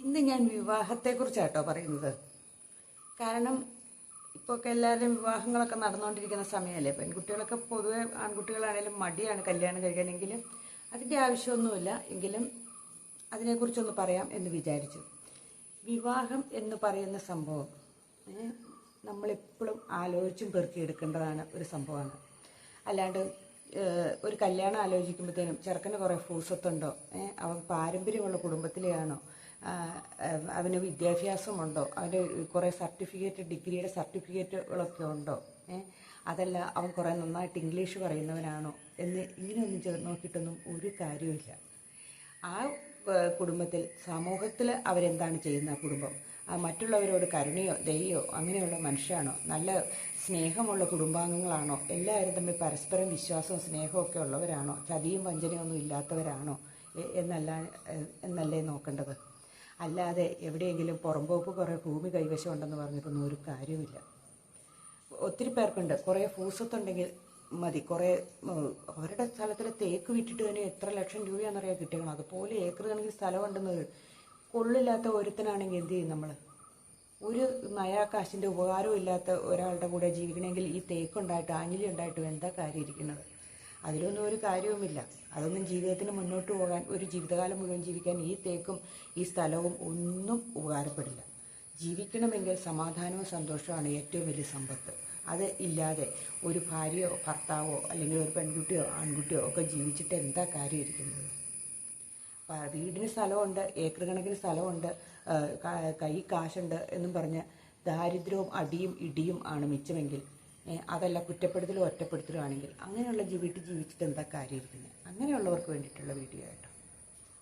ഇന്ന് ഞാൻ വിവാഹത്തെക്കുറിച്ചാട്ടോ പറയുന്നത്. കാരണം ഇപ്പോൾ ഒക്കെ എല്ലാവരും വിവാഹങ്ങളൊക്കെ നടന്നുകൊണ്ടിരിക്കുന്ന സമയമല്ലേ പെൺകുട്ടികളൊക്കെ പൊതുവെ ആൺകുട്ടികളാണെങ്കിലും മടിയാണ് കല്യാണം കഴിക്കണമെങ്കിലും അതിന്റെ ആവശ്യമൊന്നുമില്ല. എങ്കിലും അതിനെക്കുറിച്ചൊന്ന് പറയാം എന്ന് വിചാരിച്ചു. വിവാഹം എന്ന് പറയുന്ന സംഭവം നമ്മളെപ്പോഴും ആലോചിച്ചും പെറുക്കിയെടുക്കേണ്ടതാണ് ഒരു സംഭവമാണ്. അല്ലാണ്ട് ഒരു കല്യാണം ആലോചിക്കുമ്പോഴത്തേനും ചെറുക്കന് കുറേ ഫൂസത്തുണ്ടോ അവൻ പാരമ്പര്യമുള്ള കുടുംബത്തിലെയാണോ? അവന് വിദ്യാഭ്യാസമുണ്ടോ? അവന് കുറേ സർട്ടിഫിക്കറ്റ് ഡിഗ്രിയുടെ സർട്ടിഫിക്കറ്റുകളൊക്കെ ഉണ്ടോ? അതല്ല അവൻ കുറേ നന്നായിട്ട് ഇംഗ്ലീഷ് പറയുന്നവനാണോ? എന്ന് ചേർന്ന് നോക്കിയിട്ടൊന്നും ഒരു കാര്യമില്ല ആ കുടുംബത്തിൽ സമൂഹത്തിൽ അവരെന്താണ് ചെയ്യുന്ന കുടുംബം? ആ മറ്റുള്ളവരോട് കരുണയോ ദയോ അങ്ങനെയുള്ള മനുഷ്യനാണോ? നല്ല സ്നേഹമുള്ള കുടുംബാംഗങ്ങളാണോ? എല്ലാവരും തമ്മിൽ പരസ്പരം വിശ്വാസവും സ്നേഹവും ഒക്കെ ഉള്ളവരാണോ? ചതിയും വഞ്ചനയൊന്നും ഇല്ലാത്തവരാണോ? എന്നല്ല എന്നല്ലേ നോക്കേണ്ടത്? അല്ലാതെ എവിടെയെങ്കിലും പുറമ്പോക്ക് കുറേ ഭൂമി കൈവശം ഉണ്ടെന്ന് പറഞ്ഞിട്ടൊന്നും ഒരു കാര്യവുമില്ല. ഒത്തിരി പേർക്കുണ്ട്. കുറേ ഫൂസത്തുണ്ടെങ്കിൽ മതി. കുറേ അവരുടെ സ്ഥലത്തിൽ തേക്ക് വിറ്റിട്ട് തന്നെ എത്ര ലക്ഷം രൂപയാണെന്നറിയാൻ കിട്ടിയണം അതുപോലെ ഏക്കർ കണക്കിന് സ്ഥലമുണ്ടെന്ന് കൊള്ളില്ലാത്ത ഒരുത്തനാണെങ്കിൽ എന്ത് ചെയ്യും നമ്മൾ ഒരു നയാകാശിന്റെ ഉപകാരവും ഇല്ലാത്ത ഒരാളുടെ കൂടെ ജീവിക്കണമെങ്കിൽ ഈ തേക്കുണ്ടായിട്ട് ആഞ്ഞിലി ഉണ്ടായിട്ടും എന്താ കാര്യം ഇരിക്കുന്നത് അതിലൊന്നും ഒരു കാര്യവുമില്ല. അതൊന്നും ജീവിതത്തിന് മുന്നോട്ട് പോകാൻ ഒരു ജീവിതകാലം മുഴുവൻ ജീവിക്കാൻ ഈ തേക്കും ഈ സ്ഥലവും ഒന്നും ഉപകാരപ്പെടില്ല. ജീവിക്കണമെങ്കിൽ സമാധാനവും സന്തോഷവുമാണ് ഏറ്റവും വലിയ സമ്പത്ത്. അത് ഇല്ലാതെ ഒരു ഭാര്യയോ ഭർത്താവോ അല്ലെങ്കിൽ ഒരു പെൺകുട്ടിയോ ആൺകുട്ടിയോ ഒക്കെ ജീവിച്ചിട്ട് എന്താ കാര്യം ഇരിക്കുന്നത് വീടിന് സ്ഥലമുണ്ട് ഏക്കർ കണക്കിന് സ്ഥലമുണ്ട് കൈ കാശുണ്ട് എന്നും പറഞ്ഞ് ദാരിദ്ര്യവും അടിയും ഇടിയും ആണ് മിച്ചമെങ്കിൽ അതല്ല കുറ്റപ്പെടുത്തലും ഒറ്റപ്പെടുത്തലും ആണെങ്കിൽ അങ്ങനെയുള്ള വീട്ടിൽ ജീവിച്ചിട്ട് എന്താ കാര്യം ഇരിക്കുന്നത് അങ്ങനെയുള്ളവർക്ക് വേണ്ടിയിട്ടുള്ള വീഡിയോ ആയിട്ടോ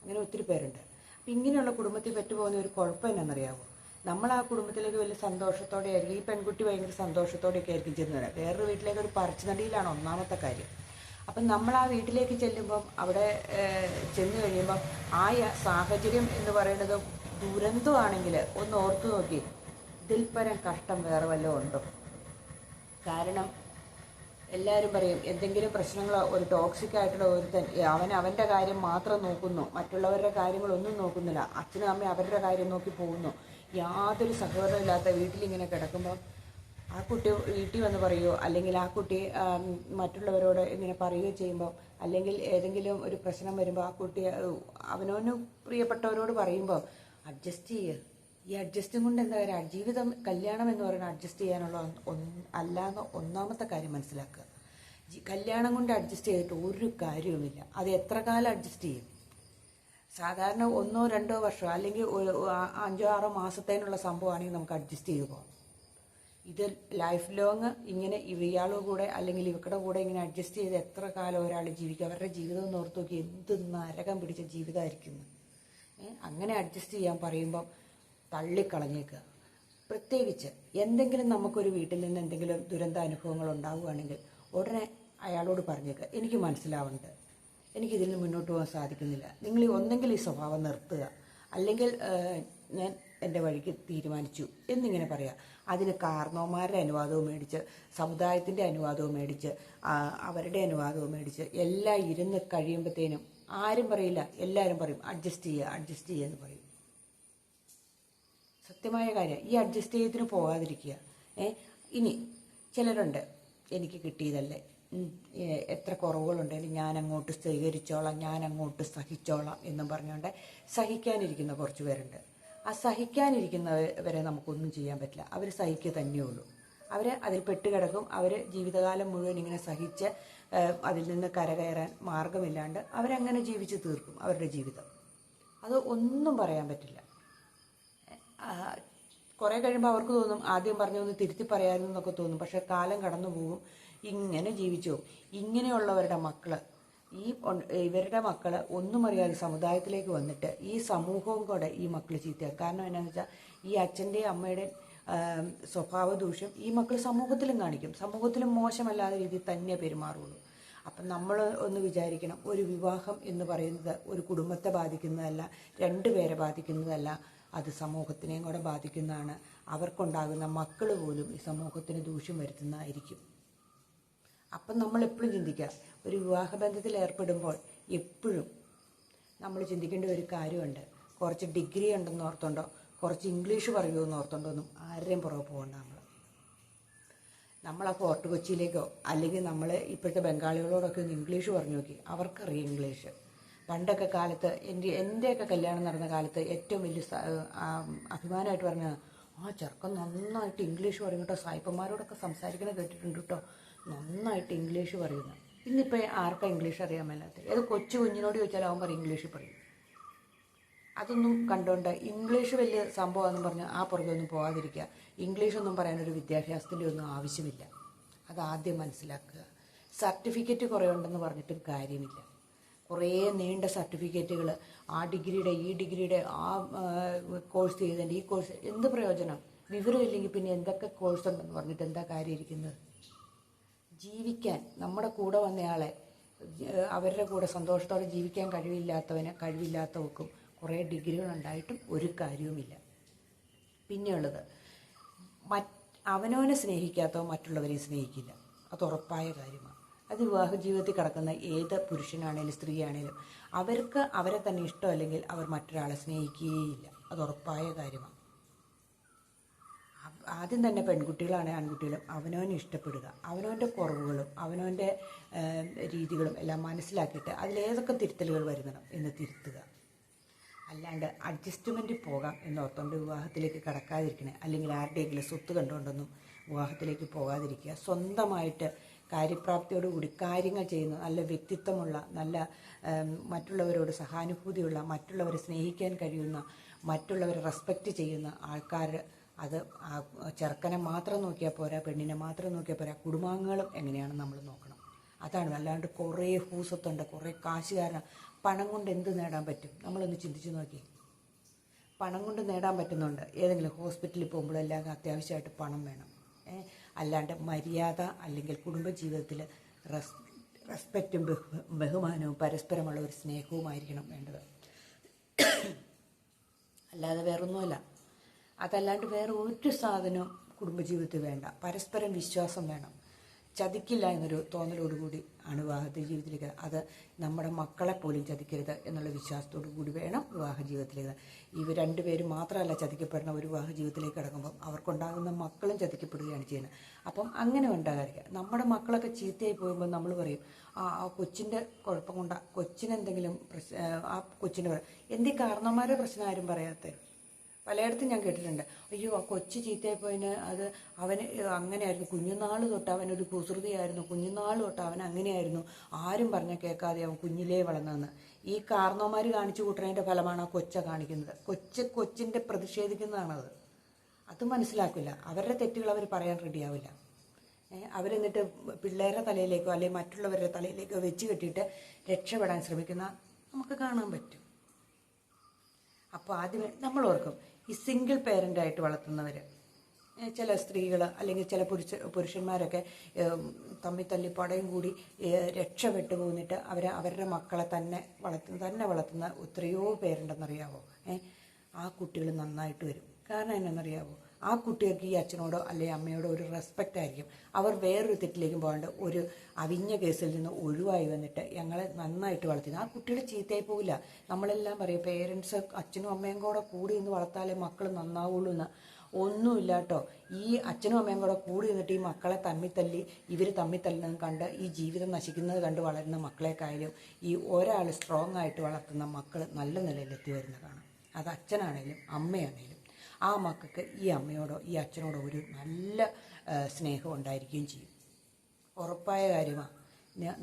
അങ്ങനെ ഒത്തിരി പേരുണ്ട്. അപ്പം ഇങ്ങനെയുള്ള കുടുംബത്തിൽ പറ്റുപോകുന്ന ഒരു കുഴപ്പം എന്നാണെന്നറിയാമോ നമ്മൾ ആ കുടുംബത്തിലേക്ക് വലിയ സന്തോഷത്തോടെ ആയിരിക്കും. ഈ പെൺകുട്ടി ഭയങ്കര സന്തോഷത്തോടെയൊക്കെ ആയിരിക്കും ചെന്നത് വേറൊരു വീട്ടിലേക്ക് ഒരു പറിച്ചുനടിയിലാണ് ഒന്നാമത്തെ കാര്യം. അപ്പം നമ്മൾ ആ വീട്ടിലേക്ക് ചെല്ലുമ്പം അവിടെ ചെന്ന് കഴിയുമ്പം ആ സാഹചര്യം എന്ന് പറയുന്നത് ദുരന്തമാണെങ്കിൽ ഒന്ന് ഓർത്തു നോക്കി. ഇതിൽപ്പരം കഷ്ടം വേറെ വല്ലതും ഉണ്ടോ? കാരണം എല്ലാവരും പറയും എന്തെങ്കിലും പ്രശ്നങ്ങളോ ഒരു ടോക്സിക് ആയിട്ടുള്ള ഒരുത്തൻ അവൻ അവന്റെ കാര്യം മാത്രം നോക്കുന്നു മറ്റുള്ളവരുടെ കാര്യങ്ങളൊന്നും നോക്കുന്നില്ല. അച്ഛനും അമ്മയും അവരുടെ കാര്യം നോക്കി പോകുന്നു. യാതൊരു സഹോദരമില്ലാത്ത വീട്ടിലിങ്ങനെ കിടക്കുമ്പോൾ ആ കുട്ടി വീട്ടിൽ വന്ന് പറയുമോ അല്ലെങ്കിൽ ആ കുട്ടി മറ്റുള്ളവരോട് ഇങ്ങനെ പറയുകയോ ചെയ്യുമ്പോൾ അല്ലെങ്കിൽ ഏതെങ്കിലും ഒരു പ്രശ്നം വരുമ്പോൾ ആ കുട്ടി അവനവന് പ്രിയപ്പെട്ടവരോട് പറയുമ്പോൾ അഡ്ജസ്റ്റ് ചെയ്യുക ഈ അഡ്ജസ്റ്റും കൊണ്ട് എന്താ പറയുക ജീവിതം കല്യാണം എന്ന് പറയുന്നത് അഡ്ജസ്റ്റ് ചെയ്യാനുള്ള അല്ല അല്ലാന്ന് ഒന്നാമത്തെ കാര്യം മനസ്സിലാക്കുക. കല്യാണം കൊണ്ട് അഡ്ജസ്റ്റ് ചെയ്തിട്ട് ഒരു കാര്യവുമില്ല. അത് എത്ര കാലം അഡ്ജസ്റ്റ് ചെയ്യും? സാധാരണ ഒന്നോ രണ്ടോ വർഷമോ അല്ലെങ്കിൽ അഞ്ചോ ആറോ മാസത്തേനുള്ള സംഭവമാണെങ്കിൽ നമുക്ക് അഡ്ജസ്റ്റ് ചെയ്ത് പോകാം. ഇത് ലൈഫ് ലോങ് ഇങ്ങനെ ഇയാളുടെ കൂടെ അല്ലെങ്കിൽ ഇവക്കടെ കൂടെ ഇങ്ങനെ അഡ്ജസ്റ്റ് ചെയ്ത് എത്ര കാലം ഒരാൾ ജീവിക്കുക അവരുടെ ജീവിതം എന്ന് ഓർത്ത് നോക്കി എന്ത് നരകം പിടിച്ച ജീവിതമായിരിക്കുന്നു അങ്ങനെ അഡ്ജസ്റ്റ് ചെയ്യാൻ പറയുമ്പം തള്ളിക്കളഞ്ഞേക്കുക. പ്രത്യേകിച്ച് എന്തെങ്കിലും നമുക്കൊരു വീട്ടിൽ നിന്ന് എന്തെങ്കിലും ദുരന്ത അനുഭവങ്ങൾ ഉണ്ടാവുകയാണെങ്കിൽ ഉടനെ അയാളോട് പറഞ്ഞേക്കുക എനിക്ക് മനസ്സിലാവുന്നുണ്ട്. എനിക്കിതിൽ നിന്ന് മുന്നോട്ട് പോകാൻ സാധിക്കുന്നില്ല. നിങ്ങൾ ഒന്നെങ്കിൽ ഈ സ്വഭാവം നിർത്തുക. അല്ലെങ്കിൽ ഞാൻ എന്റെ വഴിക്ക് തീരുമാനിച്ചു എന്നിങ്ങനെ പറയാം. അതിന് കാരണവന്മാരുടെ അനുവാദവും മേടിച്ച് സമുദായത്തിന്റെ അനുവാദവും മേടിച്ച് അവരുടെ അനുവാദവും മേടിച്ച് എല്ലാം ഇരുന്ന് കഴിയുമ്പോഴത്തേനും ആരും പറയില്ല. എല്ലാവരും പറയും അഡ്ജസ്റ്റ് ചെയ്യുക അഡ്ജസ്റ്റ് ചെയ്യുക എന്ന് പറയും. സത്യമായ കാര്യം. ഈ അഡ്ജസ്റ്റ് ചെയ്തതിന് പോകാതിരിക്കുക ഏ ഇനി ചിലരുണ്ട് എനിക്ക് കിട്ടിയതല്ലേ. എത്ര കുറവുകളുണ്ടെങ്കിലും ഞാൻ അങ്ങോട്ട് സ്വീകരിച്ചോളാം ഞാൻ അങ്ങോട്ട് സഹിച്ചോളാം എന്നും പറഞ്ഞുകൊണ്ട് സഹിക്കാനിരിക്കുന്ന കുറച്ച് പേരുണ്ട്. ആ സഹിക്കാനിരിക്കുന്നവരെ നമുക്കൊന്നും ചെയ്യാൻ പറ്റില്ല. അവർ സഹിക്കുക തന്നെയുള്ളൂ അവർ അതിൽ പെട്ടുകിടക്കും അവർ ജീവിതകാലം മുഴുവൻ ഇങ്ങനെ സഹിച്ച് അതിൽ നിന്ന് കരകയറാൻ മാർഗമില്ലാണ്ട് അവരങ്ങനെ ജീവിച്ച് തീർക്കും അവരുടെ ജീവിതം. അത് ഒന്നും പറയാൻ പറ്റില്ല. കുറേ കഴിയുമ്പോൾ അവർക്ക് തോന്നും ആദ്യം പറഞ്ഞൊന്ന് തിരുത്തി പറയാമെന്നൊക്കെ തോന്നും. പക്ഷേ കാലം കടന്നു പോകും. ഇങ്ങനെ ജീവിച്ചു. ഇങ്ങനെയുള്ളവരുടെ മക്കൾ ഈ ഇവരുടെ മക്കൾ ഒന്നും അറിയാതെ സമുദായത്തിലേക്ക് വന്നിട്ട് ഈ സമൂഹവും കൂടെ ഈ മക്കൾ ചീത്തയാക്കും കാരണം എന്നാന്ന് വെച്ചാൽ ഈ അച്ഛന്റെയും അമ്മയുടെയും സ്വഭാവ ദൂഷ്യം ഈ മക്കൾ സമൂഹത്തിലും കാണിക്കും. സമൂഹത്തിലും മോശമല്ലാത്ത രീതിയിൽ തന്നെ പെരുമാറുള്ളൂ. അപ്പം നമ്മൾ ഒന്ന് വിചാരിക്കണം ഒരു വിവാഹം എന്ന് പറയുന്നത് ഒരു കുടുംബത്തെ ബാധിക്കുന്നതല്ല രണ്ടുപേരെ ബാധിക്കുന്നതല്ല അത് സമൂഹത്തിനെയും കൂടെ ബാധിക്കുന്നതാണ്. അവർക്കുണ്ടാകുന്ന മക്കൾ പോലും ഈ സമൂഹത്തിന് ദൂഷ്യം വരുത്തുന്നതായിരിക്കും. അപ്പം നമ്മൾ എപ്പോഴും ചിന്തിക്കുക ഒരു വിവാഹബന്ധത്തിൽ ഏർപ്പെടുമ്പോൾ എപ്പോഴും നമ്മൾ ചിന്തിക്കേണ്ട ഒരു കാര്യമുണ്ട്. കുറച്ച് ഡിഗ്രി ഉണ്ടെന്ന് ഓർത്തുണ്ടോ? കുറച്ച് ഇംഗ്ലീഷ് പറയുമെന്ന് ഓർത്തുണ്ടോ? ഒന്നും ആരുടെയും പുറകെ പോകണ്ട നമ്മൾ. ആ ഫോർട്ട് കൊച്ചിയിലേക്കോ അല്ലെങ്കിൽ നമ്മൾ ഇപ്പോഴത്തെ ബംഗാളികളോടൊക്കെ ഒന്ന് ഇംഗ്ലീഷ് പറഞ്ഞു നോക്കി. അവർക്കറിയാം ഇംഗ്ലീഷ്. പണ്ടൊക്കെ കാലത്ത് എന്റെ എന്റെയൊക്കെ കല്യാണം നടന്ന കാലത്ത് ഏറ്റവും വലിയ അഭിമാനമായിട്ട് പറഞ്ഞത് ആ ചെറുക്കൻ നന്നായിട്ട് ഇംഗ്ലീഷ് പറയും കേട്ടോ. സായിപ്പന്മാരോടൊക്കെ സംസാരിക്കണ കേട്ടിട്ടുണ്ട് കേട്ടോ. നന്നായിട്ട് ഇംഗ്ലീഷ് പറയുന്നു. ഇന്നിപ്പോൾ ആർക്കാ ഇംഗ്ലീഷ് അറിയാൻ മേലാത്ത ഏത് കൊച്ചു കുഞ്ഞിനോട് ചോദിച്ചാൽ അവൻ പറയും ഇംഗ്ലീഷ് പറയും. അതൊന്നും കണ്ടുകൊണ്ട് ഇംഗ്ലീഷ് വലിയ സംഭവമാണെന്ന് പറഞ്ഞ് ആ പുറകെ ഒന്നും പോകാതിരിക്കുക ഇംഗ്ലീഷൊന്നും പറയാനൊരു വിദ്യാഭ്യാസത്തിന്റെ ഒന്നും ആവശ്യമില്ല. അത് ആദ്യം മനസ്സിലാക്കുക. സർട്ടിഫിക്കറ്റ് കുറേ ഉണ്ടെന്ന് പറഞ്ഞിട്ടും കാര്യമില്ല. കുറേ നീണ്ട സർട്ടിഫിക്കറ്റുകൾ ആ ഡിഗ്രിയുടെ ഈ ഡിഗ്രിയുടെ ആ കോഴ്സ് ചെയ്തതിന്റെ ഈ കോഴ്സ് എന്ത് പ്രയോജനം? വിവരമില്ലെങ്കിൽ പിന്നെ എന്തൊക്കെ കോഴ്സ് ഉണ്ടെന്ന് പറഞ്ഞിട്ട് എന്താ കാര്യം ഇരിക്കുന്നത് ജീവിക്കാൻ നമ്മുടെ കൂടെ വന്നയാളെ അവരുടെ കൂടെ സന്തോഷത്തോടെ ജീവിക്കാൻ കഴിവില്ലാത്തവന് കഴിവില്ലാത്തവർക്കും കുറേ ഡിഗ്രികൾ ഉണ്ടായിട്ടും ഒരു കാര്യവുമില്ല. പിന്നെയുള്ളത് മറ്റ് അവനവനെ സ്നേഹിക്കാത്തവൻ മറ്റുള്ളവരെ സ്നേഹിക്കില്ല. അത് ഉറപ്പായ കാര്യമാണ്. അത് വിവാഹ ജീവിതത്തിൽ കിടക്കുന്ന ഏത് പുരുഷനാണേലും സ്ത്രീയാണേലും അവർക്ക് അവരെ തന്നെ ഇഷ്ടമല്ലെങ്കിൽ അവർ മറ്റൊരാളെ സ്നേഹിക്കുകയില്ല. അത് ഉറപ്പായ കാര്യമാണ്. ആദ്യം തന്നെ പെൺകുട്ടികളാണ് ആൺകുട്ടികളും. അവനവനെ ഇഷ്ടപ്പെടുക. അവനവന്റെ കുറവുകളും അവനവന്റെ രീതികളും എല്ലാം മനസ്സിലാക്കിയിട്ട് അതിലേതൊക്കെ തിരുത്തലുകൾ വരുന്നണം എന്ന് തിരുത്തുക. അല്ലാണ്ട് അഡ്ജസ്റ്റ്മെന്റ് പോകാം എന്നോർത്തുകൊണ്ട് വിവാഹത്തിലേക്ക് കടക്കാതിരിക്കണേ. അല്ലെങ്കിൽ ആരുടെയെങ്കിലും സ്വത്ത് കണ്ടുകൊണ്ടൊന്നും വിവാഹത്തിലേക്ക് പോകാതിരിക്കുക. സ്വന്തമായിട്ട് കാര്യപ്രാപ്തിയോടുകൂടി കാര്യങ്ങൾ ചെയ്യുന്ന. നല്ല വ്യക്തിത്വമുള്ള നല്ല മറ്റുള്ളവരോട് സഹാനുഭൂതിയുള്ള മറ്റുള്ളവരെ സ്നേഹിക്കാൻ കഴിയുന്ന മറ്റുള്ളവരെ റെസ്പെക്റ്റ് ചെയ്യുന്ന ആൾക്കാർ അത് ചെറുക്കനെ മാത്രം നോക്കിയാൽ പോരാ പെണ്ണിനെ മാത്രം നോക്കിയാൽ പോരാ കുടുംബാംഗങ്ങളും എങ്ങനെയാണ് നമ്മൾ നോക്കണം. അതാണ് അല്ലാണ്ട് കുറേ ഹൂസത്തുണ്ട് കുറേ കാശുകാരൻ പണം കൊണ്ട് എന്ത് നേടാൻ പറ്റും? നമ്മളൊന്ന് ചിന്തിച്ചു നോക്കി. പണം കൊണ്ട് നേടാൻ പറ്റുന്നുണ്ട്. ഏതെങ്കിലും ഹോസ്പിറ്റലിൽ പോകുമ്പോഴെല്ലാം അത്യാവശ്യമായിട്ട് പണം വേണം? അല്ലാണ്ട് മര്യാദ അല്ലെങ്കിൽ കുടുംബജീവിതത്തിൽ റെസ് റെസ്പെക്റ്റും ബഹു ബഹുമാനവും പരസ്പരമുള്ള ഒരു സ്നേഹവുമായിരിക്കണം വേണ്ടത്. അല്ലാതെ വേറൊന്നുമല്ല. അതല്ലാണ്ട് വേറെ ഒരു സാധനവും കുടുംബജീവിതത്തിൽ വേണ്ട. പരസ്പരം വിശ്വാസം വേണം. ചതിക്കില്ല എന്നൊരു തോന്നലോടുകൂടി വിവാഹ ജീവിതത്തിലേക്ക് അത് നമ്മുടെ മക്കളെ പോലും ചതിക്കരുത് എന്നുള്ള വിശ്വാസത്തോടു കൂടി വേണം വിവാഹ ജീവിതത്തിലേക്ക്. ഇവർ രണ്ടുപേരും മാത്രമല്ല ചതിക്കപ്പെടുന്ന ഒരു വിവാഹ ജീവിതത്തിലേക്ക് കിടക്കുമ്പോൾ അവർക്കുണ്ടാകുന്ന മക്കളും ചതിക്കപ്പെടുകയാണ് ചെയ്യുന്നത്. അപ്പം അങ്ങനെ ഉണ്ടാകാതിരിക്കുക. നമ്മുടെ മക്കളൊക്കെ ചീത്തയായി പോകുമ്പോൾ നമ്മൾ പറയും ആ ആ കൊച്ചിന്റെ കുഴപ്പം കൊണ്ടാ കൊച്ചിനെന്തെങ്കിലും പ്രശ്ന ആ കൊച്ചിന്റെ എന്തേ എന്തീ കാരണന്മാരുടെ പ്രശ്നം ആരും പറയാത്തത് പലയിടത്തും ഞാൻ കേട്ടിട്ടുണ്ട്. അയ്യോ ആ കൊച്ചു ചീത്തയായിപ്പോയിന് അത് അവന് അങ്ങനെയായിരുന്നു. കുഞ്ഞുനാൾ തൊട്ട് അവനൊരു കുസൃതിയായിരുന്നു. കുഞ്ഞുനാൾ തൊട്ട് അവൻ അങ്ങനെയായിരുന്നു. ആരും പറഞ്ഞ കേൾക്കാതെ അവൻ കുഞ്ഞിലേ വളർന്നതെന്ന്. ഈ കാരണവന്മാർ കാണിച്ചു കൂട്ടുന്നതിന്റെ ഫലമാണ് ആ കൊച്ച കാണിക്കുന്നത്. കൊച്ച് കൊച്ചിന്റെ പ്രതിഷേധിക്കുന്നതാണത്. അത് മനസ്സിലാക്കില്ല. അവരുടെ തെറ്റുകൾ അവർ പറയാൻ റെഡിയാവില്ല. അവരെന്നിട്ട് പിള്ളേരുടെ തലയിലേക്കോ അല്ലെങ്കിൽ മറ്റുള്ളവരുടെ തലയിലേക്കോ വെച്ച് കെട്ടിയിട്ട് രക്ഷപ്പെടാൻ ശ്രമിക്കുന്ന നമുക്ക് കാണാൻ പറ്റും. അപ്പോൾ ആദ്യമേ നമ്മൾ ഓർക്കും ഈ സിംഗിൾ പേരന്റായിട്ട് വളർത്തുന്നവർ ചില സ്ത്രീകൾ അല്ലെങ്കിൽ ചില പുരുഷ പുരുഷന്മാരൊക്കെ തമ്മിൽ തല്ലി പടയും കൂടി രക്ഷപ്പെട്ട് പോന്നിട്ട് അവർ അവരുടെ മക്കളെ തന്നെ വളർത്തുന്ന തന്നെ വളർത്തുന്ന എത്രയോ പേരുണ്ടെന്നറിയാവോ? ഏ ആ കുട്ടികൾ നന്നായിട്ട് വരും. കാരണം എന്നാണെന്നറിയാവോ ആ കുട്ടികൾക്ക് ഈ അച്ഛനോടോ അല്ലെങ്കിൽ അമ്മയോടോ ഒരു റെസ്പെക്റ്റ് ആയിരിക്കും. അവർ വേറൊരു തെറ്റിലേക്കും പോകാണ്ട് ഒരു അവിഞ്ഞ കേസിൽ നിന്ന് ഒഴിവായി വന്നിട്ട് ഞങ്ങളെ നന്നായിട്ട് വളർത്തി ആ കുട്ടികൾ ചീത്തയായി പോകില്ല നമ്മളെല്ലാം പറയും പേരൻസ് അച്ഛനും അമ്മയും കൂടെ കൂടി നിന്ന് വളർത്താലേ മക്കൾ നന്നാവുള്ളൂ എന്ന്. ഒന്നുമില്ല കേട്ടോ. ഈ അച്ഛനും അമ്മയും കൂടെ കൂടി നിന്നിട്ട് ഈ മക്കളെ തമ്മിൽ തല്ലി ഇവർ തമ്മിൽ തല്ലുന്നത് കണ്ട് ഈ ജീവിതം നശിക്കുന്നത് കണ്ട് വളരുന്ന മക്കളെക്കായാലും ഈ ഒരാൾ സ്ട്രോങ് ആയിട്ട് വളർത്തുന്ന മക്കൾ നല്ല നിലയിലെത്തി വരുന്നതാണ് അത് അച്ഛനാണേലും അമ്മയാണേലും. ആ മക്കൾക്ക് ഈ അമ്മയോടോ ഈ അച്ഛനോടോ ഒരു നല്ല സ്നേഹം ഉണ്ടായിരിക്കുകയും ചെയ്യും. ഉറപ്പായ കാര്യമാണ്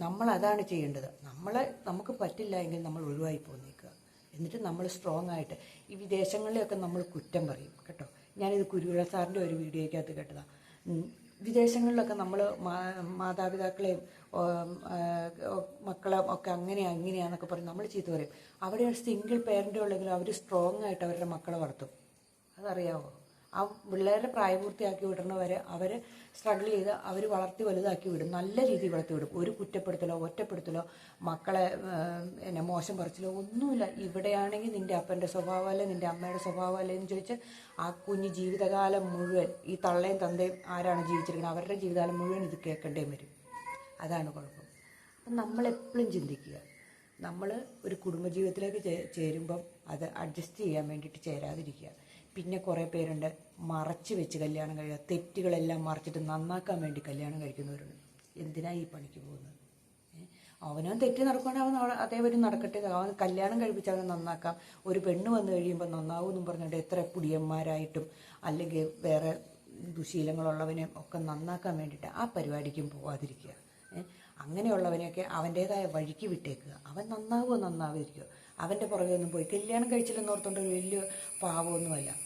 നമ്മൾ അതാണ് ചെയ്യേണ്ടത്. നമ്മളെ നമുക്ക് പറ്റില്ല എങ്കിൽ നമ്മൾ ഒഴിവായി പോന്നേക്കുക. എന്നിട്ട് നമ്മൾ സ്ട്രോങ് ആയിട്ട് ഈ വിദേശങ്ങളിലൊക്കെ നമ്മൾ കുറ്റം പറയും കേട്ടോ. ഞാനിത് കുരുവിള സാറിന്റെ ഒരു വീഡിയോയ്ക്കകത്ത് കേട്ടതാണ് വിദേശങ്ങളിലൊക്കെ നമ്മൾ മാതാപിതാക്കളെയും മക്കളെ ഒക്കെ അങ്ങനെയാണ് അങ്ങനെയാണെന്നൊക്കെ പറഞ്ഞ് നമ്മൾ ചെയ്തു പറയും. അവിടെ സിംഗിൾ പേരന്റ് ഉള്ളെങ്കിലും അവർ സ്ട്രോങ് ആയിട്ട് അവരുടെ മക്കളെ വളർത്തും. അതറിയാവോ ആ പിള്ളേരെ പ്രായപൂർത്തിയാക്കി വിടണവരെ അവർ സ്ട്രഗിൾ ചെയ്ത് അവർ വളർത്തി വലുതാക്കി വിടും. നല്ല രീതിയിൽ വളർത്തി വിടും. ഒരു കുറ്റപ്പെടുത്തലോ ഒറ്റപ്പെടുത്തലോ മക്കളെ എന്നെ മോശം പറിച്ചിലോ ഒന്നുമില്ല. ഇവിടെയാണെങ്കിൽ നിന്റെ അപ്പന്റെ സ്വഭാവം അല്ലേ നിന്റെ അമ്മയുടെ സ്വഭാവം അല്ലേ എന്ന് ചോദിച്ച് ആ കുഞ്ഞ് ജീവിതകാലം മുഴുവൻ ഈ തള്ളയും തന്തയും ആരാണ് ജീവിച്ചിരിക്കുന്നത്? അവരുടെ ജീവിതകാലം മുഴുവൻ ഇത് കേൾക്കേണ്ടേയും വരും. അതാണ് കുഴപ്പം. അപ്പം നമ്മളെപ്പോഴും ചിന്തിക്കുക. നമ്മൾ ഒരു കുടുംബജീവിതത്തിലേക്ക് ചേരുമ്പം അത് അഡ്ജസ്റ്റ് ചെയ്യാൻ വേണ്ടിയിട്ട് ചേരാതിരിക്കുക. പിന്നെ കുറേ പേരുണ്ട്. മറച്ചു വെച്ച് കല്യാണം കഴിയുക തെറ്റുകളെല്ലാം മറച്ചിട്ട് നന്നാക്കാൻ വേണ്ടി കല്യാണം കഴിക്കുന്നവരുണ്ട്. എന്തിനാ ഈ പണിക്ക് പോകുന്നത്? അവനവൻ തെറ്റ് നടക്കുകയാണെങ്കിൽ അവൻ അതേപോലെ നടക്കട്ടെ. അവൻ കല്യാണം കഴിപ്പിച്ച് അവനെ നന്നാക്കാം. ഒരു പെണ്ണ് വന്നു കഴിയുമ്പോൾ നന്നാവും എന്നും പറഞ്ഞിട്ട് എത്ര പുടിയന്മാരായിട്ടും അല്ലെങ്കിൽ വേറെ ദുശീലങ്ങളുള്ളവനെ ഒക്കെ നന്നാക്കാൻ വേണ്ടിയിട്ട് ആ പരിപാടിക്കും പോവാതിരിക്കുക? അങ്ങനെയുള്ളവനെയൊക്കെ അവന്റേതായ വഴിക്ക് വിട്ടേക്കുക. അവൻ നന്നാവുമോ നന്നാവാതിരിക്കുമോ അവന്റെ പുറകെ ഒന്നും പോയി കല്യാണം കഴിച്ചില്ലെന്ന് ഓർത്തുകൊണ്ട് ഒരു വലിയ പാവമൊന്നുമല്ല.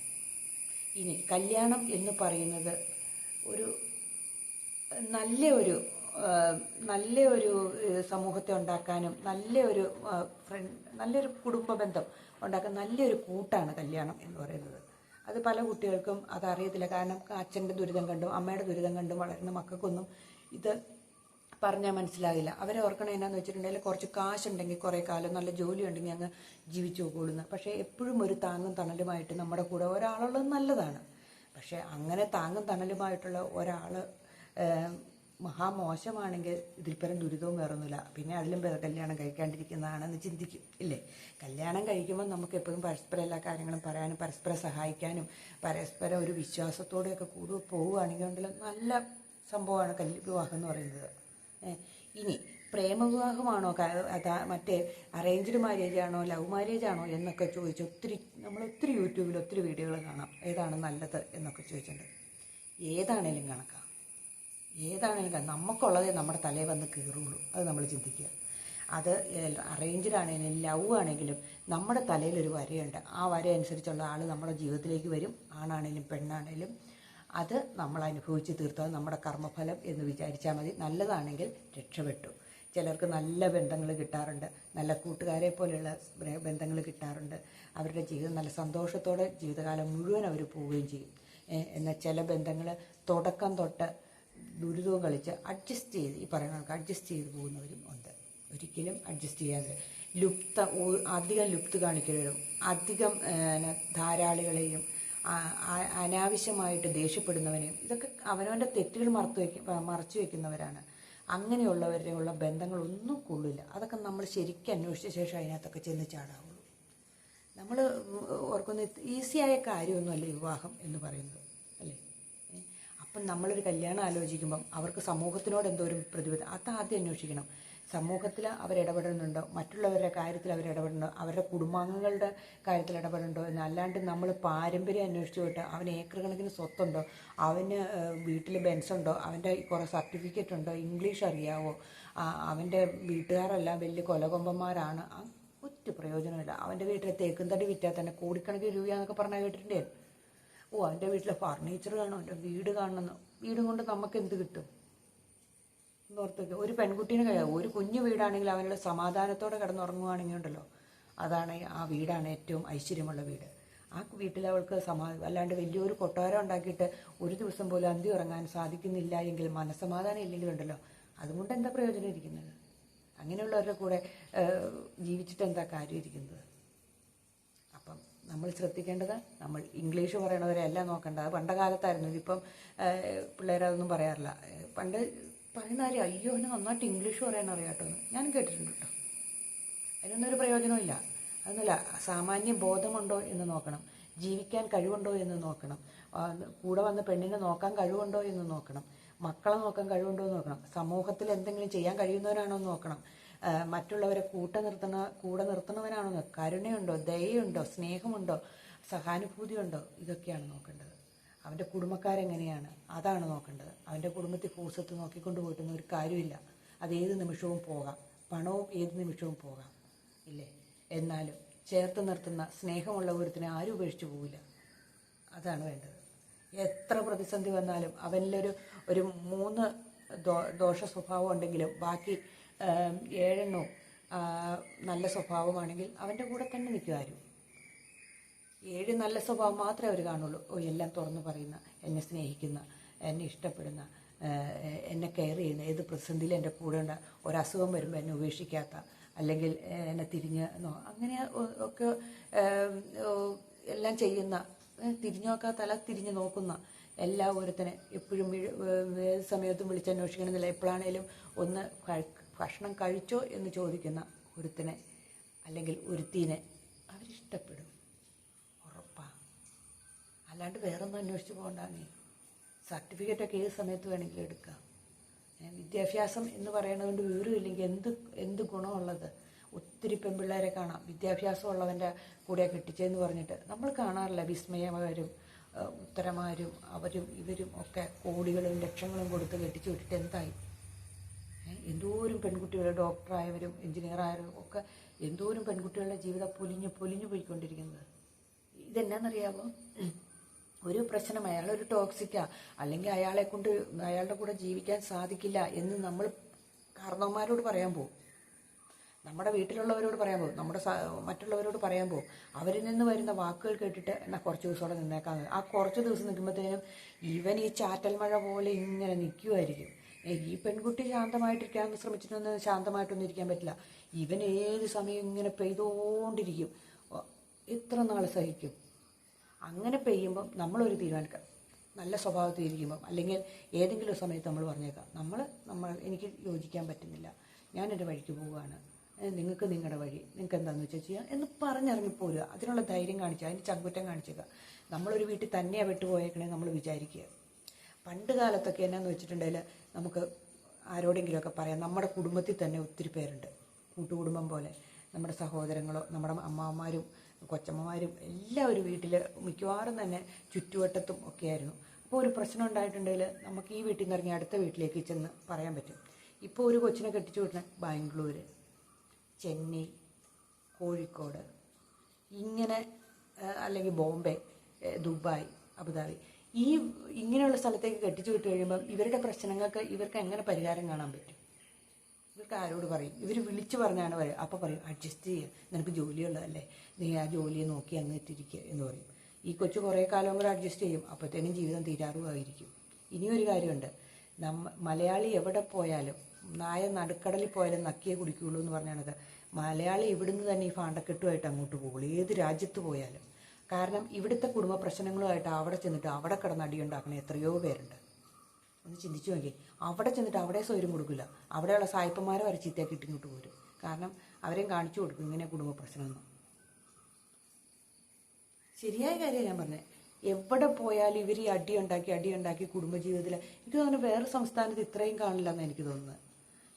ഇനി കല്യാണം എന്ന് പറയുന്നത് ഒരു നല്ല ഒരു നല്ല ഒരു സമൂഹത്തെ ഉണ്ടാക്കാനും നല്ല ഒരു ഫ്രണ്ട് നല്ലൊരു കുടുംബ ബന്ധം ഉണ്ടാക്കാൻ നല്ലൊരു കൂട്ടാണ് കല്യാണം എന്ന് പറയുന്നത്. അത് പല കുട്ടികൾക്കും അതറിയത്തില്ല കാരണം അച്ഛന്റെ ദുരിതം കണ്ടും അമ്മയുടെ ദുരിതം കണ്ടും വളരുന്ന മക്കൾക്കൊന്നും ഇത് പറഞ്ഞാൽ മനസ്സിലാകില്ല അവരെ ഓർക്കണം എന്നാന്ന് വെച്ചിട്ടുണ്ടെങ്കിൽ കുറച്ച് കാശുണ്ടെങ്കിൽ കുറേ കാലം നല്ല ജോലി ഉണ്ടെങ്കിൽ അങ്ങ് ജീവിച്ചു പോകുന്നു. പക്ഷേ എപ്പോഴും ഒരു താങ്ങും തണലുമായിട്ട് നമ്മുടെ കൂടെ ഒരാളുള്ളത് നല്ലതാണ്. പക്ഷേ അങ്ങനെ താങ്ങും തണലുമായിട്ടുള്ള ഒരാൾ മഹാമോശമാണെങ്കിൽ ഇതിൽ പരം ദുരിതവും വേറൊന്നുമില്ല. പിന്നെ അതിലും ഭേദം കല്യാണം കഴിക്കാണ്ടിരിക്കുന്നതാണെന്ന് ചിന്തിക്കും. ഇല്ലേ? കല്യാണം കഴിക്കുമ്പോൾ നമുക്ക് എപ്പോഴും പരസ്പരം എല്ലാ കാര്യങ്ങളും പറയാനും പരസ്പരം സഹായിക്കാനും പരസ്പരം ഒരു വിശ്വാസത്തോടെയൊക്കെ കൂടുക പോവുകയാണെങ്കിൽ നല്ല സംഭവമാണ് കല്യ വിവാഹം എന്ന് പറയുന്നത്. ഇനി പ്രേമവിവാഹമാണോ? മറ്റേ അറേഞ്ച്ഡ് മാരേജ് ആണോ ലവ് മാരേജ് ആണോ എന്നൊക്കെ ചോദിച്ച് ഒത്തിരി നമ്മൾ ഒത്തിരി യൂട്യൂബിൽ ഒത്തിരി വീഡിയോകൾ കാണാം. ഏതാണ് നല്ലത് എന്നൊക്കെ ചോദിച്ചിട്ടുണ്ട്. ഏതാണേലും കണക്കാം. ഏതാണേലും കണക്കാം. നമുക്കുള്ളതേ നമ്മുടെ തലയിൽ വന്ന് കീറുള്ളൂ. അത് നമ്മൾ ചിന്തിക്കുക. അത് അറേഞ്ച്ഡ് ആണെങ്കിലും ലവ് ആണെങ്കിലും നമ്മുടെ തലയിൽ ഒരു വരയുണ്ട്. ആ വര അനുസരിച്ചുള്ള ആൾ നമ്മുടെ ജീവിതത്തിലേക്ക് വരും. ആണാണേലും പെണ്ണാണേലും അത് നമ്മൾ അനുഭവിച്ച് തീർത്താൽ നമ്മുടെ കർമ്മഫലം എന്ന് വിചാരിച്ചാൽ മതി. നല്ലതാണെങ്കിൽ രക്ഷപ്പെട്ടു. ചിലർക്ക് നല്ല ബന്ധങ്ങൾ കിട്ടാറുണ്ട്. നല്ല കൂട്ടുകാരെ പോലെയുള്ള ബന്ധങ്ങൾ കിട്ടാറുണ്ട്. അവരുടെ ജീവിതം നല്ല സന്തോഷത്തോടെ ജീവിതകാലം മുഴുവൻ അവർ പോവുകയും ചെയ്യും. എന്നാൽ ചില ബന്ധങ്ങൾ തുടക്കം തൊട്ട് ദുരിതവും കളിച്ച് അഡ്ജസ്റ്റ് ചെയ്ത് ഈ പറയുന്ന ആൾക്ക് അഡ്ജസ്റ്റ് ചെയ്ത് പോകുന്നവരും ഉണ്ട്. ഒരിക്കലും അഡ്ജസ്റ്റ് ചെയ്യാതെ. ലുപ്ത അധികം ലുപ്ത് കാണിക്കുന്നവരും അധികം ധാരാളികളെയും അനാവശ്യമായിട്ട് ദേഷ്യപ്പെടുന്നവനെയും ഇതൊക്കെ അവനവന്റെ തെറ്റുകൾ മറത്തു വയ്ക്ക മറച്ചു വയ്ക്കുന്നവരാണ് അങ്ങനെയുള്ളവരെയുള്ള ബന്ധങ്ങളൊന്നും കൊള്ളില്ല. അതൊക്കെ നമ്മൾ ശരിക്കും അന്വേഷിച്ച ശേഷം അതിനകത്തൊക്കെ ചെന്ന് ചാടാവുള്ളൂ. നമ്മൾ ഓർക്കുന്ന ഈസിയായ കാര്യമൊന്നുമല്ല വിവാഹം എന്ന് പറയുന്നത് അല്ലേ? അപ്പം നമ്മളൊരു കല്യാണം ആലോചിക്കുമ്പം അവർക്ക് സമൂഹത്തിനോട് എന്തോ ഒരു പ്രതിബദ്ധ അത് ആദ്യം അന്വേഷിക്കണം. സമൂഹത്തിൽ അവരിടപെടുന്നുണ്ടോ? മറ്റുള്ളവരുടെ കാര്യത്തിൽ അവരിടപെടുന്നുണ്ടോ? അവരുടെ കുടുംബാംഗങ്ങളുടെ കാര്യത്തിൽ ഇടപെടുന്നുണ്ടോ? എന്നല്ലാണ്ട് നമ്മൾ പാരമ്പര്യം അന്വേഷിച്ചു പോയിട്ട് അവന് ഏക്കർ കണക്കിന് സ്വത്തുണ്ടോ? അവന് വീട്ടിൽ ബെൻസുണ്ടോ? അവന്റെ കുറേ സർട്ടിഫിക്കറ്റ് ഉണ്ടോ ഇംഗ്ലീഷ് അറിയാവോ? അവന്റെ വീട്ടുകാരെല്ലാം വലിയ കൊലകൊമ്പന്മാരാണ്. ഒറ്റ പ്രയോജനമില്ല അവന്റെ വീട്ടിലെ തേക്കും തടി വിറ്റാൽ തന്നെ കോടിക്കണക്കിന് രൂപയാന്നൊക്കെ പറഞ്ഞാൽ കേട്ടിട്ടുണ്ടേ ഓ അവന്റെ വീട്ടിലെ ഫർണിച്ചർ കാണും അവന്റെ വീട് കാണണമെന്ന് വീടും കൊണ്ട് നമുക്ക് എന്ത് കിട്ടും? എന്നോർത്ത് ഒരു പെൺകുട്ടീനെ കഴിയാം. ഒരു കുഞ്ഞു വീടാണെങ്കിൽ അവനുള്ള സമാധാനത്തോടെ കിടന്നുറങ്ങുകയാണെങ്കിൽ ഉണ്ടല്ലോ അതാണ് ആ വീടാണ് ഏറ്റവും ഐശ്വര്യമുള്ള വീട്. ആ വീട്ടിൽ അവൾക്ക് സമാ അല്ലാണ്ട് വലിയൊരു കൊട്ടാരം ഉണ്ടാക്കിയിട്ട് ഒരു ദിവസം പോലും അന്തി ഉറങ്ങാൻ സാധിക്കുന്നില്ല എങ്കിൽ മനസ്സമാധാനം ഇല്ലെങ്കിലുണ്ടല്ലോ. അതുകൊണ്ട് എന്താ പ്രയോജനം ഇരിക്കുന്നത്? അങ്ങനെയുള്ളവരുടെ കൂടെ ജീവിച്ചിട്ട് എന്താ കാര്യം ഇരിക്കുന്നത്? അപ്പം നമ്മൾ ശ്രദ്ധിക്കേണ്ടത് നമ്മൾ ഇംഗ്ലീഷ് പറയണവരെ അല്ല നോക്കേണ്ടത് പണ്ട കാലത്തായിരുന്നു. ഇതിപ്പം പിള്ളേരതൊന്നും പറയാറില്ല. പണ്ട് പറയുന്ന കാര്യം അയ്യോ അവന് നന്നായിട്ട് ഇംഗ്ലീഷ് പറയാൻ അറിയാട്ടോ. ഞാനും കേട്ടിട്ടുണ്ട് കേട്ടോ. അതിനൊന്നും ഒരു പ്രയോജനമില്ല അതൊന്നുമില്ല സാമാന്യ ബോധമുണ്ടോ എന്ന് നോക്കണം. ജീവിക്കാൻ കഴിവുണ്ടോ എന്ന് നോക്കണം. കൂടെ വന്ന പെണ്ണിനെ നോക്കാൻ കഴിവുണ്ടോ എന്ന് നോക്കണം. മക്കളെ നോക്കാൻ കഴിവുണ്ടോ എന്ന് നോക്കണം. സമൂഹത്തിൽ എന്തെങ്കിലും ചെയ്യാൻ കഴിയുന്നവരാണോ എന്ന് നോക്കണം. മറ്റുള്ളവരെ കൂട്ട നിർത്തണ കൂടെ നിർത്തണവനാണോ കരുണയുണ്ടോ? ദയയുണ്ടോ? സ്നേഹമുണ്ടോ? സഹാനുഭൂതിയുണ്ടോ? ഇതൊക്കെയാണ് നോക്കേണ്ടത്. അവന്റെ കുടുംബക്കാരെങ്ങനെയാണ്? അതാണ് നോക്കേണ്ടത്. അവന്റെ കുടുംബത്തിൽ ഫോഴ്സത്ത് നോക്കിക്കൊണ്ട് പോയിട്ടൊന്നും ഒരു കാര്യമില്ല. അത് ഏത് നിമിഷവും പോകാം. പണവും ഏത് നിമിഷവും പോകാം. ഇല്ലേ? എന്നാലും ചേർത്ത് നിർത്തുന്ന സ്നേഹമുള്ള ഒരുത്തിനെ ആരും ഉപേക്ഷിച്ച് പോവില്ല. അതാണ് വേണ്ടത്. എത്ര പ്രതിസന്ധി വന്നാലും അവനിലൊരു ഒരു മൂന്ന് ദോഷ സ്വഭാവം ഉണ്ടെങ്കിലും ബാക്കി ഏഴെണ്ണവും നല്ല സ്വഭാവമാണെങ്കിൽ അവന്റെ കൂടെ തന്നെ നിൽക്കുമായിരുന്നു ഏഴ് നല്ല സ്വഭാവം മാത്രമേ അവർ കാണുള്ളൂ. ഓ എല്ലാം തുറന്നു പറയുന്ന എന്നെ സ്നേഹിക്കുന്ന എന്നെ ഇഷ്ടപ്പെടുന്ന എന്നെ കെയർ ചെയ്യുന്ന ഏത് പ്രതിസന്ധിയിലും എന്റെ കൂടെ ഉണ്ട് ഒരസുഖം വരുമ്പോൾ എന്നെ ഉപേക്ഷിക്കാത്ത അല്ലെങ്കിൽ എന്നെ തിരിഞ്ഞ് അങ്ങനെ ഒക്കെ എല്ലാം ചെയ്യുന്ന തിരിഞ്ഞു നോക്കാ തല തിരിഞ്ഞ് നോക്കുന്ന എല്ലാ ഓരോരുത്തനെ എപ്പോഴും ഏത് സമയത്തും വിളിച്ചന്വേഷിക്കണമെന്നില്ല എപ്പോഴാണേലും ഒന്ന് ഭക്ഷണം കഴിച്ചോ എന്ന് ചോദിക്കുന്ന ഒരുത്തനെ അല്ലെങ്കിൽ ഒരുത്തീനെ അവരിഷ്ടപ്പെടും. അല്ലാണ്ട് വേറൊന്നും അന്വേഷിച്ച് പോകണ്ടാണ് സർട്ടിഫിക്കറ്റൊക്കെ ഏത് സമയത്ത് വേണമെങ്കിലും എടുക്കാം. വിദ്യാഭ്യാസം എന്ന് പറയുന്നത് കൊണ്ട് വിവരമില്ലെങ്കിൽ എന്ത് എന്ത് ഗുണമുള്ളത്? ഒത്തിരി പെൺപിള്ളേരെ കാണാം. വിദ്യാഭ്യാസം ഉള്ളവന്റെ കൂടെ കെട്ടിച്ചതെന്ന് പറഞ്ഞിട്ട് നമ്മൾ കാണാറില്ല. വിസ്മയമാരും ഉത്തരമാരും അവരും ഇവരും ഒക്കെ കോടികളും ലക്ഷങ്ങളും കൊടുത്ത് കെട്ടിച്ചു വിട്ടിട്ട് എന്തായി? എന്തോരം പെൺകുട്ടികൾ ഡോക്ടറായവരും എഞ്ചിനീയറായവരും ഒക്കെ എന്തോരും പെൺകുട്ടികളുടെ ജീവിതം പൊലിഞ്ഞ് പൊലിഞ്ഞു പോയിക്കൊണ്ടിരിക്കുന്നത്? ഇതെന്നാന്നറിയാമോ ഒരു പ്രശ്നം അയാൾ ഒരു ടോക്സിക്കാ അല്ലെങ്കിൽ അയാളെ കൊണ്ട് അയാളുടെ കൂടെ ജീവിക്കാൻ സാധിക്കില്ല എന്ന് നമ്മൾ കാരണവന്മാരോട് പറയാൻ പോകും. നമ്മുടെ വീട്ടിലുള്ളവരോട് പറയാൻ പോകും. നമ്മുടെ മറ്റുള്ളവരോട് പറയാൻ പോകും. അവരിൽ നിന്ന് വരുന്ന വാക്കുകൾ കേട്ടിട്ട് എന്നാൽ കുറച്ച് ദിവസമോടെ നിന്നേക്കാൻ ആ കുറച്ച് ദിവസം നിൽക്കുമ്പോഴത്തേനും ഇവൻ ഈ ചാറ്റൽ മഴ പോലെ ഇങ്ങനെ നിൽക്കുമായിരിക്കും ഈ പെൺകുട്ടി ശാന്തമായിട്ടിരിക്കാൻ ശ്രമിച്ചിട്ടൊന്നും ശാന്തമായിട്ടൊന്നും ഇരിക്കാൻ പറ്റില്ല. ഇവൻ ഏത് സമയം ഇങ്ങനെ പെയ്തുകൊണ്ടിരിക്കും എത്ര നാൾ സഹിക്കും. അങ്ങനെ പെയ്യുമ്പം നമ്മളൊരു തീരുമാനിക്കാം. നല്ല സ്വഭാവത്തിൽ ഇരിക്കുമ്പം അല്ലെങ്കിൽ ഏതെങ്കിലും സമയത്ത് നമ്മൾ പറഞ്ഞേക്കാം നമ്മൾ നമ്മൾ എനിക്ക് യോജിക്കാൻ പറ്റുന്നില്ല. എന്റെ വഴിക്ക് പോവുകയാണ്. നിങ്ങൾക്ക് നിങ്ങളുടെ വഴി. നിങ്ങൾക്ക് എന്താണെന്ന് വെച്ചാൽ ചെയ്യാം. എന്ന് പറഞ്ഞിറങ്ങി പോരുക. അതിനുള്ള ധൈര്യം കാണിക്കുക അതിന് ചങ്കുറ്റം കാണിച്ചേക്കുക നമ്മളൊരു വീട്ടിൽ തന്നെയാണ് വിട്ടുപോയേക്കണേ നമ്മൾ വിചാരിക്കുക. പണ്ട് കാലത്തൊക്കെ എന്നാന്ന് വെച്ചിട്ടുണ്ടെങ്കിൽ നമുക്ക് ആരോടെങ്കിലുമൊക്കെ പറയാം നമ്മുടെ കുടുംബത്തിൽ തന്നെ ഒത്തിരി പേരുണ്ട്. കൂട്ടുകുടുംബം പോലെ. നമ്മുടെ സഹോദരങ്ങളോ നമ്മുടെ അമ്മാവന്മാരും കൊച്ചമ്മമാരും ഒരു വീട്ടിൽ മിക്കവാറും തന്നെ ചുറ്റുവട്ടത്തും ഒക്കെ ആയിരുന്നു അപ്പോൾ ഒരു പ്രശ്നം ഉണ്ടായിട്ടുണ്ടെങ്കിൽ നമുക്ക് ഈ വീട്ടിൽ നിന്ന് ഇറങ്ങി അടുത്ത വീട്ടിലേക്ക് ചെന്ന് പറയാൻ പറ്റും. ഇപ്പോൾ ഒരു കൊച്ചിനെ കെട്ടിച്ചു വിട്ടണ ബാംഗ്ലൂർ ചെന്നൈ കോഴിക്കോട് ഇങ്ങനെ അല്ലെങ്കിൽ ബോംബെ ദുബായ് അബുദാബി. ഈ ഇങ്ങനെയുള്ള സ്ഥലത്തേക്ക് കെട്ടിച്ചു വിട്ട് കഴിയുമ്പം ഇവരുടെ പ്രശ്നങ്ങൾക്ക് ഇവർക്ക് എങ്ങനെ പരിഹാരം കാണാൻ പറ്റും? ഇവർക്ക് ആരോട് പറയും? ഇവർ വിളിച്ചു പറഞ്ഞാണ് വരെ അപ്പോൾ പറയും അഡ്ജസ്റ്റ് ചെയ്യുക നിനക്ക് ജോലിയുള്ളതല്ലേ. നീ ആ ജോലിയെ നോക്കി അങ്ങ് അങ്ങിട്ടിരിക്കുക എന്ന് പറയും. ഈ കൊച്ചു കുറേ കാലം കൂടെ അഡ്ജസ്റ്റ് ചെയ്യും. അപ്പോഴത്തേനും ജീവിതം തീരാറുമായിരിക്കും. ഇനിയൊരു കാര്യമുണ്ട്. നമ്മ മലയാളി എവിടെ പോയാലും നായ നടുക്കടലിൽ പോയാലും നക്കിയേ കുടിക്കുകയുള്ളൂ എന്ന് പറഞ്ഞാണത്. മലയാളി ഇവിടുന്ന് തന്നെ ഈ ഫാണ്ടക്കെട്ടുമായിട്ട് അങ്ങോട്ട് പോകുള്ളൂ. ഏത് രാജ്യത്ത് പോയാലും. കാരണം ഇവിടുത്തെ കുടുംബ പ്രശ്നങ്ങളുമായിട്ട് അവിടെ ചെന്നിട്ട് അവിടെ കിടന്ന് അടിയുണ്ടാക്കണ എത്രയോ പേരുണ്ട്. ഒന്ന് ചിന്തിച്ചു നോക്കി അവിടെ ചെന്നിട്ട് അവിടെ സ്വയം കൊടുക്കില്ല. അവിടെയുള്ള സായിപ്പന്മാരെ വരെ ചീത്തയാക്കി ഇട്ടിങ്ങോട്ട് പോരും. കാരണം അവരെയും കാണിച്ചു കൊടുക്കും. ഇങ്ങനെ കുടുംബ പ്രശ്നമൊന്നും ശരിയായ കാര്യം ഞാൻ പറഞ്ഞത്. എവിടെ പോയാലും ഇവർ ഈ അടി ഉണ്ടാക്കി അടി ഉണ്ടാക്കി കുടുംബജീവിതത്തിൽ എനിക്ക് തോന്നുന്നു വേറെ സംസ്ഥാനത്ത് ഇത്രയും കാണില്ല എന്ന് എനിക്ക് തോന്നുന്നത്.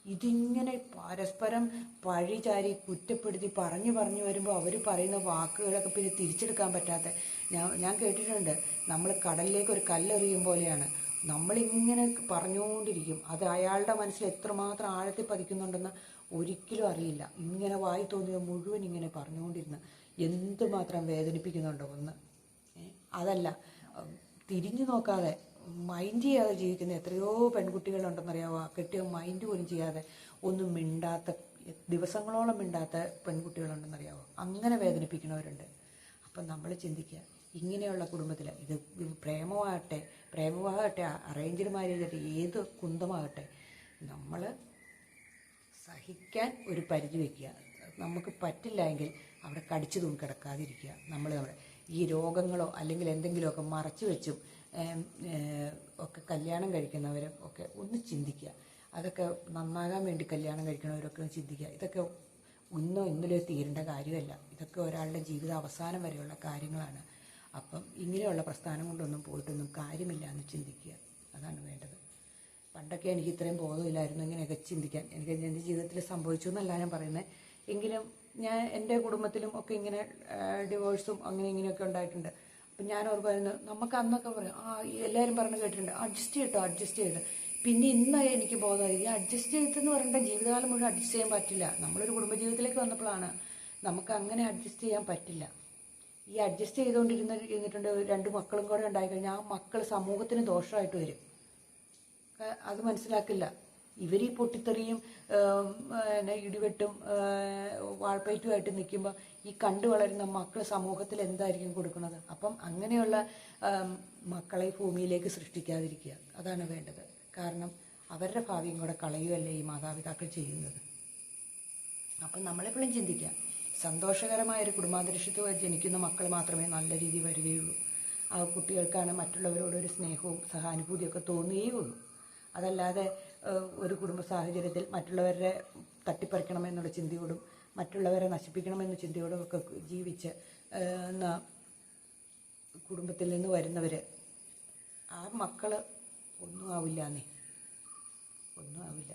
ഇതിങ്ങനെ പരസ്പരം പഴിചാരി കുറ്റപ്പെടുത്തി പറഞ്ഞു പറഞ്ഞു വരുമ്പോൾ അവർ പറയുന്ന വാക്കുകളൊക്കെ പിന്നെ തിരിച്ചെടുക്കാൻ പറ്റാത്ത ഞാൻ ഞാൻ കേട്ടിട്ടുണ്ട്. നമ്മൾ കടലിലേക്ക് ഒരു കല്ലെറിയും പോലെയാണ്. നമ്മളിങ്ങനെ പറഞ്ഞുകൊണ്ടിരിക്കും. അത് അയാളുടെ മനസ്സിൽ എത്രമാത്രം ആഴത്തിൽ പതിക്കുന്നുണ്ടെന്ന് ഒരിക്കലും അറിയില്ല. ഇങ്ങനെ വായി തോന്നിയത് മുഴുവൻ ഇങ്ങനെ പറഞ്ഞുകൊണ്ടിരുന്ന് എന്തുമാത്രം വേദനിപ്പിക്കുന്നുണ്ടോ ഒന്ന് അതല്ല തിരിഞ്ഞു നോക്കാതെ മൈൻഡ് ചെയ്യാതെ ജീവിക്കുന്ന എത്രയോ പെൺകുട്ടികളുണ്ടെന്നറിയാവോ? കെട്ടിയ മൈൻഡ് പോലും ചെയ്യാതെ ഒന്നും മിണ്ടാത്ത ദിവസങ്ങളോളം മിണ്ടാത്ത പെൺകുട്ടികളുണ്ടെന്നറിയാവോ? അങ്ങനെ വേദനിപ്പിക്കുന്നവരുണ്ട്. അപ്പം നമ്മൾ ചിന്തിക്കുക ഇങ്ങനെയുള്ള കുടുംബത്തിൽ ഇത് പ്രേമമാകട്ടെ പ്രേമമാകട്ടെ അറേഞ്ച്ഡ് മാരേജ് ആകട്ടെ ഏത് കുന്തമാകട്ടെ നമ്മൾ സഹിക്കാൻ ഒരു പരിധി വയ്ക്കുക. നമുക്ക് പറ്റില്ല എങ്കിൽ അവിടെ കടിച്ചു തൂങ്ങി കിടക്കാതിരിക്കുക. നമ്മൾ നമ്മുടെ ഈ രോഗങ്ങളോ അല്ലെങ്കിൽ എന്തെങ്കിലുമൊക്കെ മറച്ചു വെച്ചും ഒക്കെ കല്യാണം കഴിക്കുന്നവരും ഒക്കെ ഒന്ന് ചിന്തിക്കുക. അതൊക്കെ നന്നാകാൻ വേണ്ടി കല്യാണം കഴിക്കുന്നവരൊക്കെ ഒന്ന് ചിന്തിക്കുക. ഇതൊക്കെ ഇന്നോ ഇന്നലെയോ തീരേണ്ട കാര്യമല്ല. ഇതൊക്കെ ഒരാളുടെ ജീവിത അവസാനം വരെയുള്ള കാര്യങ്ങളാണ്. അപ്പം ഇങ്ങനെയുള്ള പ്രസ്ഥാനം കൊണ്ടൊന്നും പോയിട്ടൊന്നും കാര്യമില്ല എന്ന് ചിന്തിക്കുക. അതാണ് വേണ്ടത്. പണ്ടൊക്കെ എനിക്ക് ഇത്രയും ബോധമില്ലായിരുന്നു ഇങ്ങനെയൊക്കെ ചിന്തിക്കാൻ. എനിക്ക് എന്റെ ജീവിതത്തിൽ സംഭവിച്ചു എന്നല്ല ഞാൻ പറയുന്നത് എങ്കിലും ഞാൻ എന്റെ കുടുംബത്തിലും ഒക്കെ ഇങ്ങനെ ഡിവോഴ്സും അങ്ങനെ ഇങ്ങനെയൊക്കെ ഉണ്ടായിട്ടുണ്ട്. അപ്പം ഞാൻ ഓർക്കുമായിരുന്നു നമുക്ക് അന്നൊക്കെ പറയും. ആ എല്ലാവരും പറഞ്ഞു കേട്ടിട്ടുണ്ട് അഡ്ജസ്റ്റ് ചെയ്യട്ടോ അഡ്ജസ്റ്റ് ചെയ്ത് പിന്നെ ഇന്ന് എനിക്ക് ബോധമായി ഈ അഡ്ജസ്റ്റ് ചെയ്തെന്ന് പറയേണ്ട ജീവിതകാലം മുഴുവൻ അഡ്ജസ്റ്റ് ചെയ്യാൻ പറ്റില്ല. നമ്മളൊരു കുടുംബജീവിതത്തിലേക്ക് വന്നപ്പോഴാണ് നമുക്ക് അങ്ങനെ അഡ്ജസ്റ്റ് ചെയ്യാൻ പറ്റില്ല. ഈ അഡ്ജസ്റ്റ് ചെയ്തുകൊണ്ടിരുന്ന ഇരുന്നിട്ടുണ്ട് രണ്ട് മക്കളും കൂടെ ഉണ്ടായിക്കഴിഞ്ഞാൽ ആ മക്കൾ സമൂഹത്തിന് ദോഷമായിട്ട് വരും. അത് മനസ്സിലാക്കില്ല. ഇവർ ഈ പൊട്ടിത്തെറിയും പിന്നെ ഇടിവെട്ടും വാൾപ്പയറ്റുമായിട്ട് നിൽക്കുമ്പോൾ ഈ കണ്ടു വളരുന്ന മക്കൾ സമൂഹത്തിൽ എന്തായിരിക്കും കൊടുക്കുന്നത്? അപ്പം അങ്ങനെയുള്ള മക്കളെ ഭൂമിയിലേക്ക് സൃഷ്ടിക്കാതിരിക്കുക. അതാണ് വേണ്ടത്. കാരണം അവരുടെ ഭാവിയും കൂടെ കളയുകയല്ലേ ഈ മാതാപിതാക്കൾ ചെയ്യുന്നത്? അപ്പം നമ്മളെപ്പോഴും ചിന്തിക്കാം. സന്തോഷകരമായ ഒരു കുടുംബാന്തരീക്ഷത്തിൽ ജനിക്കുന്ന മക്കൾ മാത്രമേ നല്ല രീതിയിൽ വരികയുള്ളൂ. ആ കുട്ടികൾക്കാണ് മറ്റുള്ളവരോട് ഒരു സ്നേഹവും സഹാനുഭൂതിയൊക്കെ തോന്നുകയുള്ളൂ അതല്ലാതെ ഒരു കുടുംബ സാഹചര്യത്തിൽ മറ്റുള്ളവരെ തട്ടിപ്പറിക്കണമെന്നുള്ള ചിന്തയോടും മറ്റുള്ളവരെ നശിപ്പിക്കണമെന്ന ചിന്തയോടും ഒക്കെ ജീവിച്ച് കുടുംബത്തിൽ നിന്ന് വരുന്നവർ ആ മക്കൾ ഒന്നും ആവില്ല എന്നേ ഒന്നും ആവില്ല.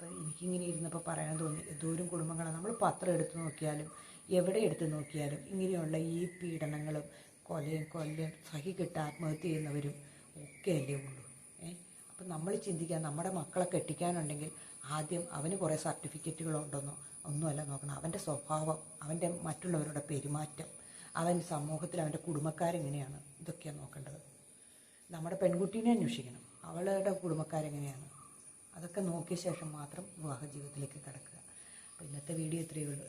അപ്പം എനിക്കിങ്ങനെ ഇരുന്നപ്പോൾ പറയാൻ തോന്നി എന്തോരം കുടുംബങ്ങളാണ് നമ്മൾ പത്രം എടുത്ത് നോക്കിയാലും എവിടെ എടുത്ത് നോക്കിയാലും ഇങ്ങനെയുള്ള ഈ പീഡനങ്ങളും കൊലയും കൊല്ലയും സഹിക്കിട്ട് ആത്മഹത്യ ചെയ്യുന്നവരും ഒക്കെ അല്ലേ ഉള്ളൂ. ഏ? അപ്പം നമ്മൾ ചിന്തിക്കുക നമ്മുടെ മക്കളെ കെട്ടിക്കാനുണ്ടെങ്കിൽ ആദ്യം അവന് കുറേ സർട്ടിഫിക്കറ്റുകളുണ്ടെന്നോ ഒന്നുമല്ല നോക്കണം. അവന്റെ സ്വഭാവം അവന്റെ മറ്റുള്ളവരുടെ പെരുമാറ്റം അവൻ സമൂഹത്തിൽ അവന്റെ കുടുംബക്കാരെങ്ങനെയാണ് ഇതൊക്കെയാണ് നോക്കേണ്ടത്. നമ്മുടെ പെൺകുട്ടീനെ അന്വേഷിക്കണം. അവളുടെ കുടുംബക്കാരെങ്ങനെയാണ്? അതൊക്കെ നോക്കിയ ശേഷം മാത്രം വിവാഹ ജീവിതത്തിലേക്ക് കിടക്കുക. അപ്പോൾ ഇന്നത്തെ വീഡിയോ ഇത്രയേ ഉള്ളൂ.